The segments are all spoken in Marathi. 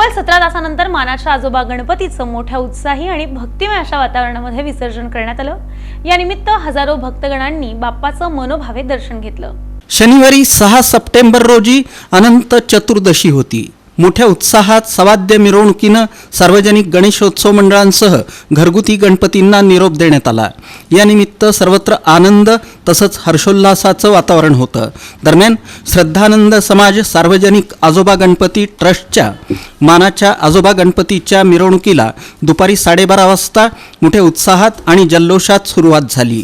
तब्बल सतरा तासानंतर मानाच्या आजोबा गणपतीचं मोठ्या उत्साही आणि भक्तिमय अशा वातावरणामध्ये विसर्जन करण्यात आलं. यानिमित्त हजारो भक्तगणांनी बाप्पाचं मनोभावे दर्शन घेतलं. शनिवारी सहा सप्टेंबर रोजी अनंत चतुर्दशी होती. मोठ्या उत्साहात सवाद्य मिरवणुकीनं सार्वजनिक गणेशोत्सव मंडळांसह घरगुती गणपतींना निरोप देण्यात आला. यानिमित्त सर्वत्र आनंद तसंच हर्षोल्लासाचं वातावरण होतं. दरम्यान श्रद्धानंद समाज सार्वजनिक आजोबा गणपती ट्रस्टच्या मानाच्या आजोबा गणपतीच्या मिरवणुकीला दुपारी साडेबारा वाजता मोठ्या उत्साहात आणि जल्लोषात सुरुवात झाली.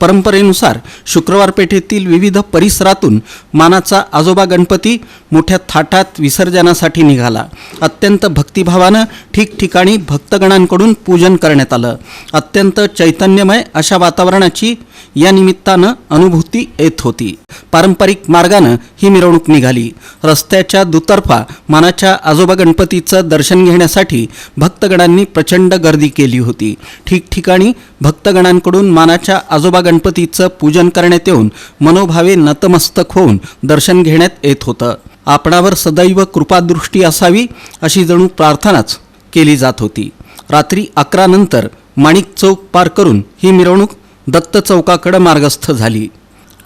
परंपरेनुसार शुक्रवार पेठेतील विविध परिसरातून मानाचा आजोबा गणपती मोठ्या थाटात विसर्जनासाठी निघाला. अत्यंत भक्तिभावानं ठिकठिकाणी भक्तगणांकडून पूजन करण्यात आलं. अत्यंत चैतन्यमय अशा वातावरणाची या निमित्तानं अनुभूती येत होती. पारंपरिक मार्गानं ही मिरवणूक निघाली. रस्त्याच्या दुतर्फा मानाच्या आजोबा गणपतीचं दर्शन घेण्यासाठी भक्तगणांनी प्रचंड गर्दी केली होती. ठिकठिकाणी भक्तगणांकडून मानाच्या आजोबा गणपतीचं पूजन करण्यात येऊन मनोभावे नतमस्तक होऊन दर्शन घेण्यात येत होतं. आपणावर सदैव कृपादृष्टी असावी अशी जणू प्रार्थनाच केली जात होती. रात्री अकरा नंतर माणिक चौक पार करून ही मिरवणूक दत्त चौकाकडं मार्गस्थ झाली.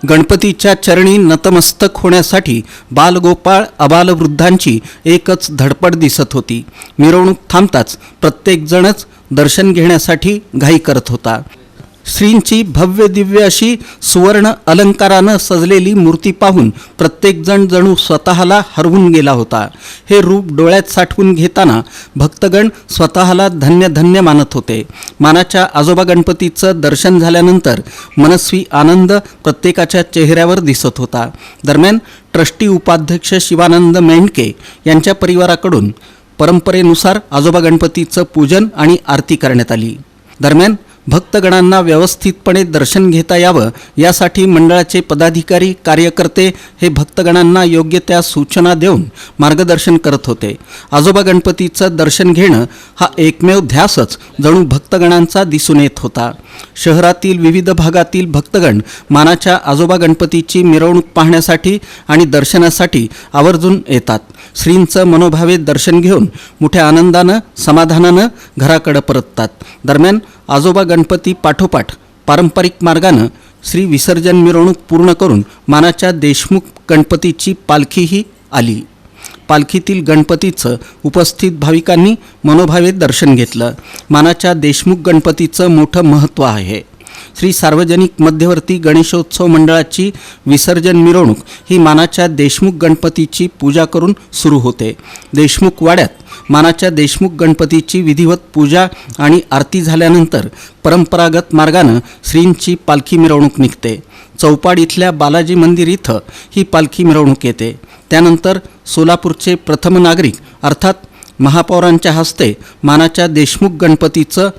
गणपतीच्या चरणी नतमस्तक होण्यासाठी बालगोपाळ अबालवृद्धांची एकच धडपड दिसत होती. मिरवणूक थांबताच प्रत्येकजणच दर्शन घेण्यासाठी घाई करत होता. श्रींची भव्य दिव्य अशी सुवर्ण अलंकारानं सजलेली मूर्ती पाहून प्रत्येकजण जणू स्वतःला हरवून गेला होता. हे रूप डोळ्यात साठवून घेताना भक्तगण स्वतःला धन्य धन्य मानत होते. मानाच्या आजोबा गणपतीचं दर्शन झाल्यानंतर मनस्वी आनंद प्रत्येकाच्या चेहऱ्यावर दिसत होता. दरम्यान ट्रस्टी उपाध्यक्ष शिवानंद मेंढके यांच्या परिवाराकडून परंपरेनुसार आजोबा गणपतीचं पूजन आणि आरती करण्यात आली. दरम्यान भक्तगणांना व्यवस्थितपणे दर्शन घेता यावं यासाठी मंडळाचे पदाधिकारी कार्यकर्ते हे भक्तगणांना योग्य त्या सूचना देऊन मार्गदर्शन करत होते. आजोबा गणपतीचं दर्शन घेणं हा एकमेव ध्यासच जणू भक्तगणांचा दिसून येत होता. शहरातील विविध भागातील भक्तगण मानाच्या आजोबा गणपतीची मिरवणूक पाहण्यासाठी आणि दर्शनासाठी आवर्जून येतात. श्रींचं मनोभावे दर्शन घेऊन मोठ्या आनंदानं समाधानानं घराकडं परततात. दरम्यान आजोबा गणपती पाठोपाठ पारंपरिक मार्गानं श्री विसर्जन मिरवणूक पूर्ण करून मानाच्या देशमुख गणपतीची पालखीही आली. पालखीतील गणपतीचं उपस्थित भाविकांनी मनोभावे दर्शन घेतलं. मानाच्या देशमुख गणपतीचं मोठं महत्त्व आहे. श्री सार्वजनिक मध्यवर्ती गणेशोत्सव मंडळाची विसर्जन मिरवणूक ही मानाच्या देशमुख गणपतीची पूजा करून सुरू होते. देशमुख वाड्यात मानाच्या देशमुख गणपतीची विधिवत पूजा आणि आरती झाल्यानंतर परंपरागत मार्गानं श्रींची पालखी मिरवणूक निघते. चौपाड इथल्या बालाजी मंदिर इथं ही पालखी मिरवणूक येते. त्यानंतर सोलापूरचे प्रथम नागरिक अर्थात महापौरांच्या हस्ते मानाच्या देशमुख गणपतीचं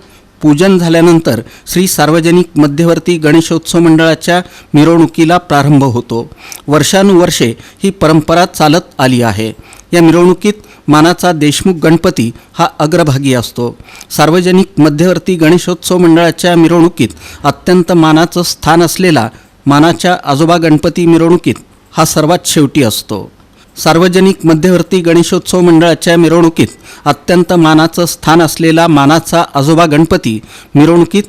पूजन झाल्यानंतर श्री सार्वजनिक मध्यवर्ती गणेशोत्सव मंडळाच्या मिरवणुकीला प्रारंभ होतो. वर्षानुवर्षे ही परंपरा चालत आली आहे. या मिरवणुकीत मानाचा देशमुख गणपती हा अग्रभागी असतो. सार्वजनिक मध्यवर्ती गणेशोत्सव मंडळाच्या मिरवणुकीत अत्यंत मानाचं स्थान असलेला मानाच्या आजोबा गणपती मिरवणुकीत हा सर्वात शेवटी असतो. सार्वजनिक मध्यवर्ती गणेशोत्सव मंडळाच्या मिरवणुकीत अत्यंत मानाचं स्थान असलेला मानाचा आजोबा गणपती मिरवणुकीत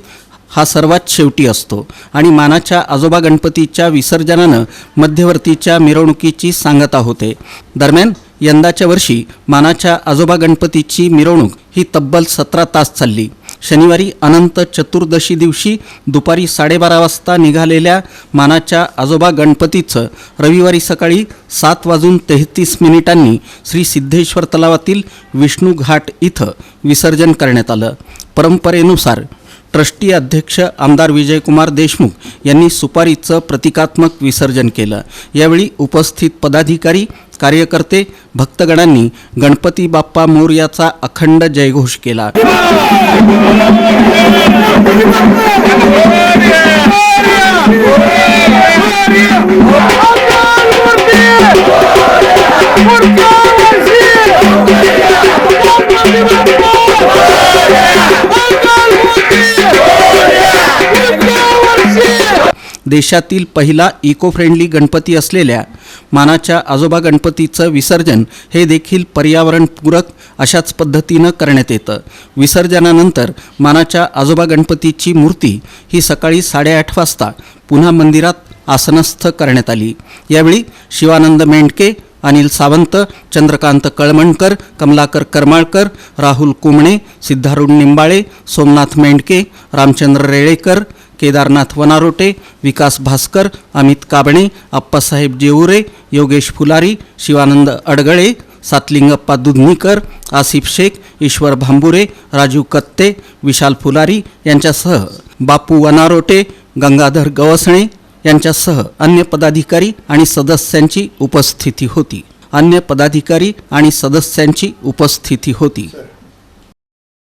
हा सर्वात शेवटी असतो आणि मानाच्या आजोबा गणपतीच्या विसर्जनानं मध्यवर्तीच्या मिरवणुकीची सांगता होते. दरम्यान यंदाच्या वर्षी मानाच्या आजोबा गणपतीची मिरवणूक ही तब्बल सतरा तास चालली. शनिवारी अनंत चतुर्दशी दिवशी दुपारी साडेबारा वाजता निघालेल्या मानाच्या आजोबा गणपतीचं रविवारी सकाळी सात वाजून तेहतीस मिनिटांनी श्री सिद्धेश्वर तलावातील विष्णू घाट इथं विसर्जन करण्यात आलं. परंपरेनुसार ट्रस्टी अध्यक्ष आमदार विजयकुमार देशमुख यांनी सुपारीचं प्रतिकात्मक विसर्जन केलं. यावेळी उपस्थित पदाधिकारी कार्यकर्ते भक्तगणांनी गणपती बाप्पा मोर्याचा अखंड जयघोष केला. देशातील पहिला इको फ्रेंडली गणपती असलेल्या मानाच्या आजोबा गणपतीचं विसर्जन हे देखील पर्यावरणपूरक अशाच पद्धतीनं करण्यात येतं. विसर्जनानंतर मानाच्या आजोबा गणपतीची मूर्ती ही सकाळी साडेआठ वाजता पुन्हा मंदिरात आसनस्थ करण्यात आली. यावेळी शिवानंद मेंढके अनिल सावंत चंद्रकांत कळमणकर कमलाकर करमाळकर राहुल कुमणे सिद्धारूढ निंबाळे सोमनाथ मेंढके रामचंद्र रेळेकर केदारनाथ वनारोटे विकास भास्कर अमित काबणे आप्पासाहेब जेऊरे योगेश फुलारी शिवानंद अडगळे सातलिंगप्पा दुधनीकर आसिफ शेख ईश्वर भांबुरे राजू कत्ते विशाल फुलारी यांच्यासह बापू वनारोटे गंगाधर गवसणे यांच्यासह अन्य पदाधिकारी आणि सदस्यांची उपस्थिती होती. अन्य पदाधिकारी आणि सदस्यांची उपस्थिती होती.